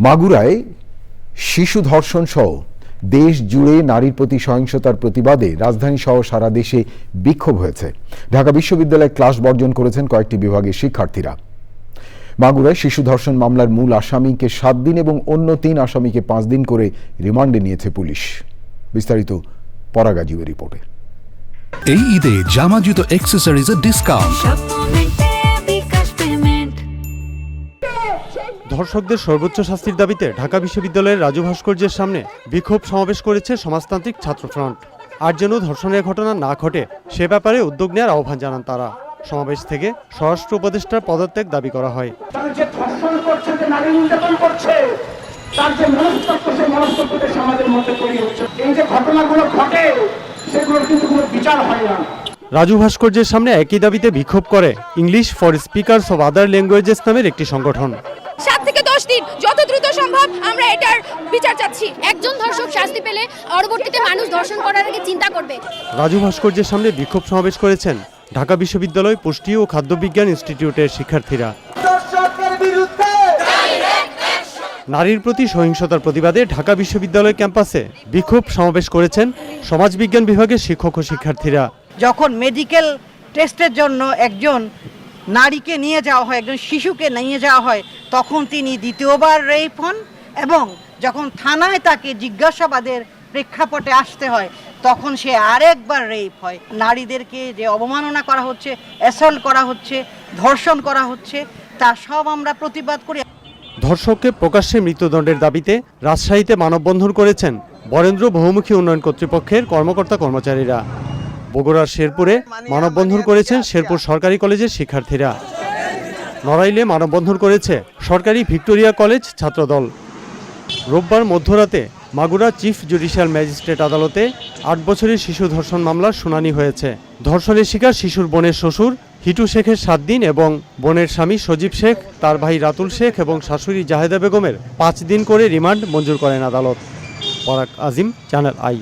মাগুরায় শিশু ধর্ষণ সহ দেশ জুড়ে নারীর প্রতি সহিংসতার প্রতিবাদে রাজধানী সহ সারা দেশে বিক্ষোভ হয়েছে। ঢাকা বিশ্ববিদ্যালয়ে ক্লাস বর্জন করেছেন কয়েকটি বিভাগের শিক্ষার্থীরা। মাগুরায় শিশু ধর্ষণ মামলার মূল আসামিকে সাত দিন এবং অন্য তিন আসামিকে পাঁচ দিন করে রিমান্ডে নিয়েছে পুলিশ। বিস্তারিত পরাগাজীবের রিপোর্টে। এই ঈদে জামা জুতো অ্যাক্সেসরিজের ডিসকাউন্ট ধর্ষকদের সর্বোচ্চ শাস্তির দাবিতে ঢাকা বিশ্ববিদ্যালয়ের রাজু ভাস্কর্যের সামনে বিক্ষোভ সমাবেশ করেছে সমাজতান্ত্রিক ছাত্র ফ্রন্ট আর যেন ধর্ষণের ঘটনা না ঘটে সে ব্যাপারে উদ্যোগ নেওয়ার আহ্বান জানান তারা। সমাবেশ থেকে স্বরাষ্ট্র উপদেষ্টার পদত্যাগ দাবি করা হয়। তারা যে ধর্ষণ করছে যে নারী নির্যাতন করছে তার যে মনস্তত্ব সেই মনস্তত্বটা সমাজের মধ্যে তৈরি হচ্ছে। এই যে ঘটনাগুলো ঘটে সেগুলোর কিন্তু কোনো বিচার হয় না। রাজু ভাস্কর্যের সামনে একই দাবিতে বিক্ষোভ করে English for speakers of other languages নামের একটি সংগঠন। সাত থেকে দশ দিন যত দ্রুত সম্ভব আমরা এটার বিচার চাচ্ছি। একজন ধর্ষক শাস্তি পেলে পরবর্তীতে মানুষ ধর্ষণ করার আগে চিন্তা করবে। রাজু ভাস্কর্যের সামনে বিক্ষোভ সমাবেশ করেছেন ঢাকা বিশ্ববিদ্যালয় পুষ্টি ও খাদ্যবিজ্ঞান ইনস্টিটিউটের শিক্ষার্থীরা। নারীর প্রতি সহিংসতার প্রতিবাদে ঢাকা বিশ্ববিদ্যালয় ক্যাম্পাসে বিক্ষোভ সমাবেশ করেছেন সমাজবিজ্ঞান বিভাগের শিক্ষক ও শিক্ষার্থীরা। যখন মেডিকেল টেস্টের জন্য একজন নারীকে নিয়ে যাওয়া হয়, একজন শিশুকে নিয়ে যাওয়া হয়, তখন তিনি দ্বিতীয়বার রেপ হন এবং যখন থানায় তাকে জিজ্ঞাসাবাদের প্রেক্ষাপটে আসতে হয়, তখন সে আরেকবার রেপ হয়। নারীদেরকে যে অবমাননা করা হচ্ছে অ্যাসল্ট করা হচ্ছে, ধর্ষণ করা হচ্ছে, তা সব আমরা প্রতিবাদ করি। ধর্ষককে প্রকাশ্যে মৃত্যুদণ্ডের দাবিতে রাজশাহীতে মানববন্ধন করেছেন বরেন্দ্র বহুমুখী উন্নয়ন কর্তৃপক্ষের কর্মকর্তা কর্মচারীরা বগুড়ার শেরপুরে মানববন্ধন করেছেন শেরপুর সরকারি কলেজের শিক্ষার্থীরা। নড়াইলে মানববন্ধন করেছে সরকারি ভিক্টোরিয়া কলেজ ছাত্রদল। রোববার মধ্যরাতে মাগুরা চিফ জুডিশিয়াল ম্যাজিস্ট্রেট আদালতে আট বছরের শিশু ধর্ষণ মামলার শুনানি হয়েছে। ধর্ষণের শিকার শিশুর বোনের শ্বশুর হিটু শেখের সাত দিন এবং বোনের স্বামী সজীব শেখ, তার ভাই রাতুল শেখ এবং শাশুড়ি জাহেদা বেগমের পাঁচ দিন করে রিমান্ড মঞ্জুর করেন আদালত। Parak Azim, channel I.